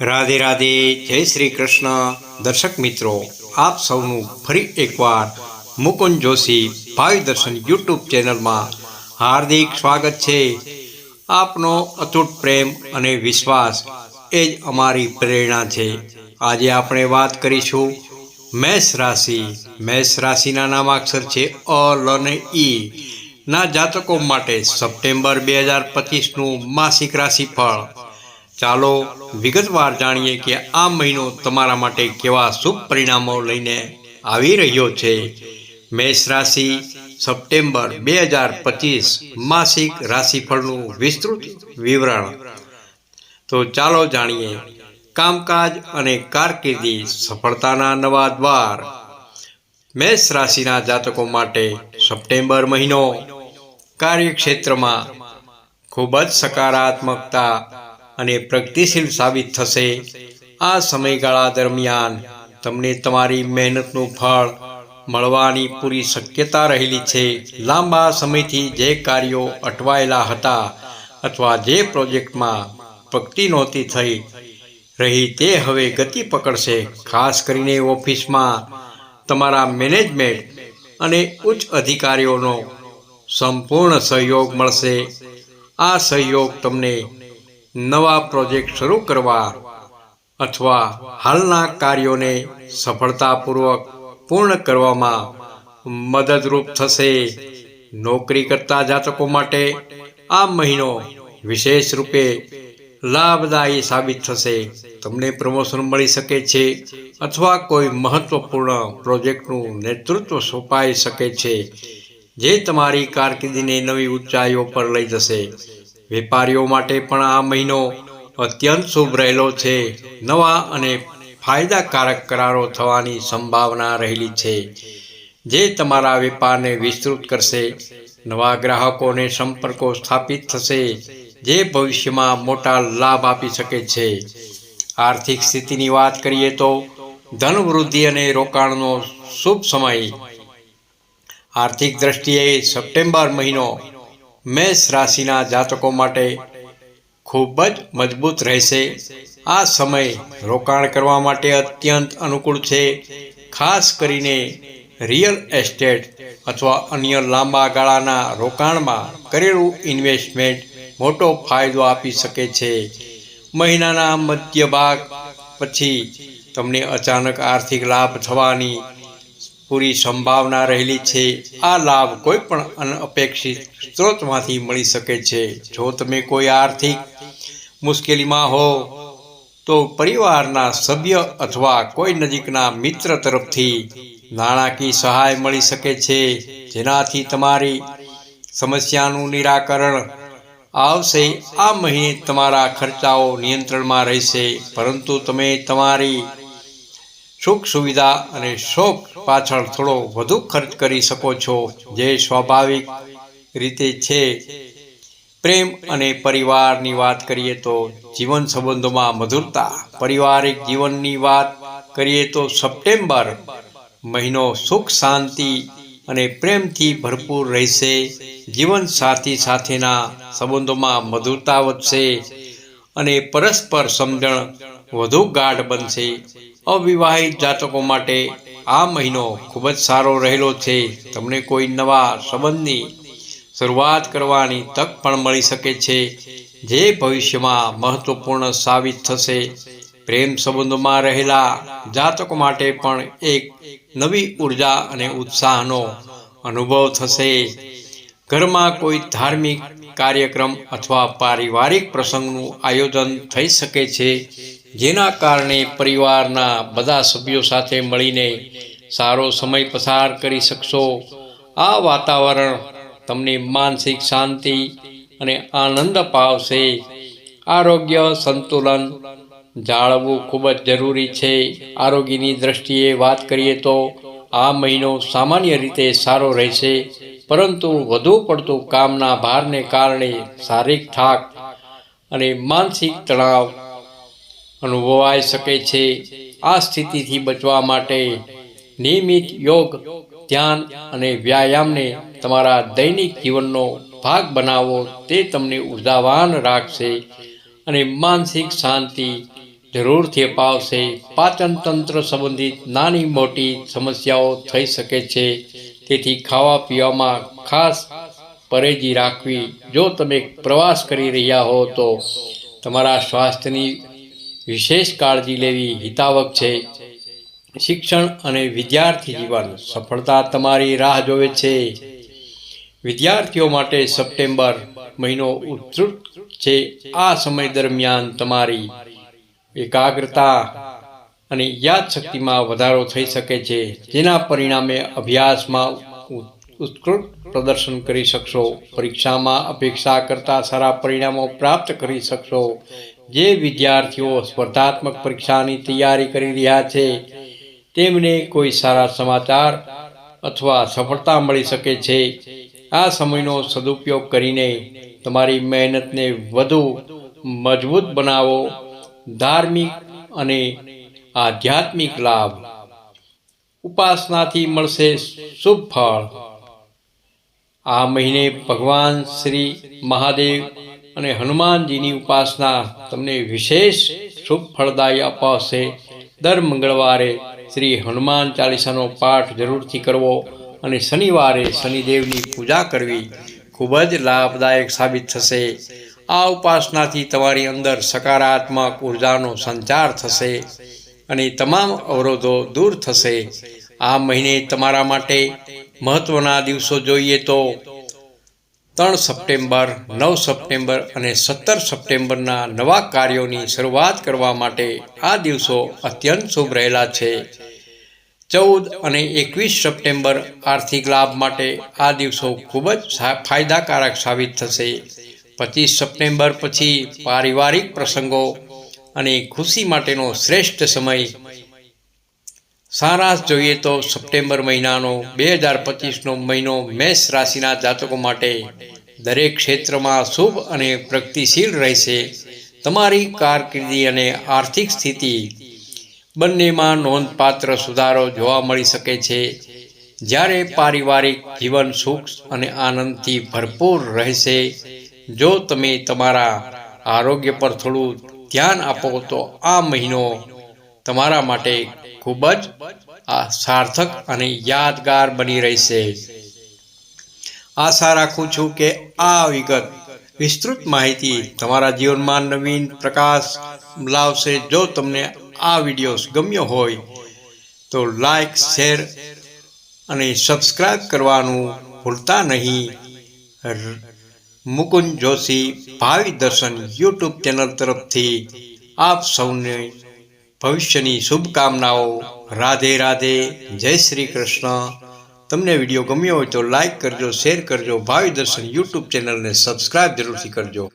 રાધે રાધે, જય શ્રી કૃષ્ણ. દર્શક મિત્રો, આપ સૌનું ફરી એકવાર મુકુંદ જોશી ભાવિ દર્શન યુટ્યુબ ચેનલમાં હાર્દિક સ્વાગત છે. આપનો અતૂટ પ્રેમ અને વિશ્વાસ એ જ અમારી પ્રેરણા છે. આજે આપણે વાત કરીશું મેષ રાશિ. મેષ રાશિના નામાક્ષર છે અ, લ અને ઈ ના જાતકો માટે સપ્ટેમ્બર બે હજાર પચીસનું માસિક રાશિફળ. ચાલો વિગતવાર જાણીએ કે આ મહિનો તમારા માટે કેવા શુભ પરિણામો લઈને આવી રહ્યો છે. મેષ રાશિ સપ્ટેમ્બર બે હજાર પચીસ માસિક રાશિફળનું વિસ્તૃત વિવરણ. તો ચાલો જાણીએ કામકાજ અને કારકિર્દી સફળતાના નવા દ્વાર. મેષ રાશિના જાતકો માટે સપ્ટેમ્બર મહિનો કાર્યક્ષેત્રમાં ખૂબ જ સકારાત્મકતા અને પ્રગતિશીલ સાબિત થશે. આ સમયગાળા દરમિયાન તમને તમારી મહેનતનું ફળ મળવાની પૂરી શક્યતા રહેલી છે. લાંબા સમયથી જે કાર્યો અટવાયેલા હતા અથવા જે પ્રોજેક્ટમાં પ્રગતિ નહોતી થઈ રહી તે હવે ગતિ પકડશે. ખાસ કરીને ઓફિસમાં તમારા મેનેજમેન્ટ અને ઉચ્ચ અધિકારીઓનો સંપૂર્ણ સહયોગ મળશે. આ સહયોગ તમને નવા પ્રોજેક્ટ શરૂ કરવા અથવા હાલના કાર્યોને સફળતાપૂર્વક પૂર્ણ કરવામાં મદદરૂપ થશે. નોકરી કરતા જાતકો માટે આ મહિનો વિશેષ રૂપે લાભદાયી સાબિત થશે. તમને પ્રમોશન મળી શકે છે અથવા કોઈ મહત્વપૂર્ણ પ્રોજેક્ટનું નેતૃત્વ સોંપાઈ શકે છે, જે તમારી કારકિર્દીને નવી ઊંચાઈઓ પર લઈ જશે. વેપારીઓ માટે પણ આ મહિનો અત્યંત શુભ રહેલો છે. નવા અને ફાયદાકારક કરારો થવાની સંભાવના રહેલી છે. જે તમારા વેપારને વિસ્તૃત કરશે, નવા ગ્રાહકોને સંપર્કો સ્થાપિત થશે, જે ભવિષ્યમાં મોટા લાભ આપી શકે છે. આર્થિક સ્થિતિની વાત કરીએ તો, ધન વૃદ્ધિ અને રોકાણનો શુભ સમય. આર્થિક દ્રષ્ટિએ સપ્ટેમ્બર મહિનો મેષ રાશિના જાતકો માટે ખૂબ જ મજબૂત રહેશે. આ સમય રોકાણ કરવા માટે અત્યંત અનુકૂળ છે. ખાસ કરીને રિયલ એસ્ટેટ અથવા અન્ય લાંબા ગાળાના રોકાણમાં કરેલું ઇન્વેસ્ટમેન્ટ મોટો ફાયદો આપી શકે છે. મહિનાના મધ્ય ભાગ પછી તમને અચાનક આર્થિક લાભ થવાની પૂરી સંભાવના રહેલી છે. આ લાભ કોઈ પણ અનઅપેક્ષિત સ્ત્રોતમાંથી મળી શકે છે. જો તમે કોઈ આર્થિક મુશ્કેલીમાં હો, તો પરિવારના સભ્ય અથવા કોઈ નજીકના મિત્ર તરફથી નાણાકીય સહાય મળી શકે છે. જેનાથી તમારી સમસ્યાનું નિરાકરણ આવશે. આ મહિને તમારા ખર્ચાઓ નિયંત્રણમાં રહેશે. પરંતુ તમે તમારી સુખ સુવિધા અને શોખ પાછળ થોડો વધુ ખર્ચ કરી શકો છો. જે સ્વાભાવિક રીતે છે. પ્રેમ અને પરિવારની વાત કરીએ તો જીવન સંબંધોમાં મધુરતા, પારિવારિક જીવનની વાત કરીએ તો સપ્ટેમ્બર મહિનો સુખ, શાંતિ અને પ્રેમથી ભરપૂર રહેશે. જીવન સાથી સાથેના સંબંધોમાં મધુરતા વધશે અને પરસ્પર સમજણ વધુ ગાઢ બનશે. અવિવાહિત જાતકો માટે આ મહિનો ખૂબ જ સારો રહેલો છે. તમને કોઈ નવા સંબંધની શરૂઆત કરવાની તક પણ મળી શકે છે. જે ભવિષ્યમાં મહત્વપૂર્ણ સાબિત થશે. પ્રેમ સંબંધોમાં રહેલા જાતકો માટે પણ એક નવી ઊર્જા અને ઉત્સાહનો અનુભવ થશે. ઘરમાં કોઈ ધાર્મિક કાર્યક્રમ અથવા પારિવારિક પ્રસંગનું આયોજન થઈ શકે છે. જેના કારણે પરિવારના બધા સભ્યો સાથે મળીને સારો સમય પસાર કરી શકશો. આ વાતાવરણ તમને માનસિક શાંતિ અને આનંદ અપાવશે. આરોગ્ય સંતુલન જાળવવું ખૂબ જ જરૂરી છે. આરોગ્યની દ્રષ્ટિએ વાત કરીએ તો આ મહિનો સામાન્ય રીતે સારો રહેશે, પરંતુ વધુ પડતું કામના ભારને કારણે શારીરિક થાક અને માનસિક તણાવ અનુભવાઈ શકે છે. આ સ્થિતિથી બચવા માટે નિયમિત યોગ, ધ્યાન અને વ્યાયામને તમારા દૈનિક જીવનનો ભાગ બનાવો તે તમને ઉર્જાવાન રાખશે અને માનસિક શાંતિ જરૂરથી અપાવશે. પાચન તંત્ર સંબંધિત નાની મોટી સમસ્યાઓ થઈ શકે છે. તેથી ખાવા પીવામાં ખાસ પરેજી રાખવી. જો તમે પ્રવાસ કરી રહ્યા હો તો તમારા સ્વાસ્થ્યની વિશેષ કાળજી લેવી હિતાવક છે. શિક્ષણ અને વિદ્યાર્થી જીવન સફળતા તમારી રાહ જોવે છે. વિદ્યાર્થીઓ માટે સપ્ટેમ્બર મહિનો ઉત્તૃત છે. આ સમય દરમિયાન તમારી એકાગ્રતા અને યાદશક્તિમાં વધારો થઈ શકે છે. જેના પરિણામે અભ્યાસમાં ઉત્કૃષ્ટ પ્રદર્શન કરી શકશો, પરીક્ષામાં અપેક્ષા કરતાં સારા પરિણામો પ્રાપ્ત કરી શકશો. જે વિદ્યાર્થીઓ સ્પર્ધાત્મક પરીક્ષાની તૈયારી કરી રહ્યા છે, તેમને કોઈ સારા સમાચાર અથવા સફળતા મળી શકે છે. આ સમયનો સદુપયોગ કરીને તમારી મહેનતને વધુ મજબૂત બનાવો, ધાર્મિક અને આધ્યાત્મિક લાભ. ઉપાસનાથી મળશે શુભ ફળ. આ મહિને ભગવાન શ્રી મહાદેવ અને હનુમાનજીની ઉપાસના તમને વિશેષ શુભ ફળદાયી અપાવશે. દર મંગળવારે શ્રી હનુમાન ચાલીસાનો પાઠ જરૂરથી કરવો અને શનિવારે શનિદેવની પૂજા કરવી ખૂબ જ લાભદાયક સાબિત થશે. આ ઉપાસનાથી તમારી અંદર સકારાત્મક ઉર્જાનો સંચાર થશે અને તમામ અવરોધો દૂર થશે. આ મહિને તમારા માટે મહત્વના દિવસો જોઈએ તો ત્રણ સપ્ટેમ્બર, નવ સપ્ટેમ્બર અને સત્તર સપ્ટેમ્બરના નવા કાર્યોની શરૂઆત કરવા માટે આ દિવસો અત્યંત શુભ રહેલા છે. ચૌદ અને એકવીસ સપ્ટેમ્બર આર્થિક લાભ માટે આ દિવસો ખૂબ જ ફાયદાકારક સાબિત થશે. પચીસ સપ્ટેમ્બર પછી પારિવારિક પ્રસંગો અને ખુશી માટેનો શ્રેષ્ઠ સમય સારાંશ જોઈએ તો સપ્ટેમ્બર મહિનાનો, બે હજાર પચીસનો મહિનો મેષ રાશિના જાતકો માટે દરેક ક્ષેત્રમાં શુભ અને પ્રગતિશીલ રહેશે. તમારી કારકિર્દી અને આર્થિક સ્થિતિ બંનેમાં નોંધપાત્ર સુધારો જોવા મળી શકે છે. જ્યારે પારિવારિક જીવન સુખ અને આનંદથી ભરપૂર રહેશે, જો તમે તમારા આરોગ્ય પર થોડું ધ્યાન આપો તો આ મહિનો તમારા માટે ખૂબ જ સાર્થક અને યાદગાર બની રહેશે. આશા રાખું છું કે આ વિગત વિસ્તૃત માહિતી તમારા જીવનમાં નવીન પ્રકાશ લાવશે. જો તમને આ વીડિયો ગમ્યો હોય તો લાઈક, શેર અને સબસ્ક્રાઈબ કરવાનું ભૂલતા નહીં. મુકુંદ જોશી, ભાવિ દર્શન યુટ્યુબ ચેનલ તરફથી આપ સૌને ભવિષ્યની શુભકામનાઓ. રાધે રાધે. જય શ્રી કૃષ્ણ. તમને વીડિયો ગમ્યો હોય તો લાઇક કરજો શેર કરજો, ભાવિ દર્શન યુટ્યુબ ચેનલને સબસ્ક્રાઇબ જરૂરથી કરજો.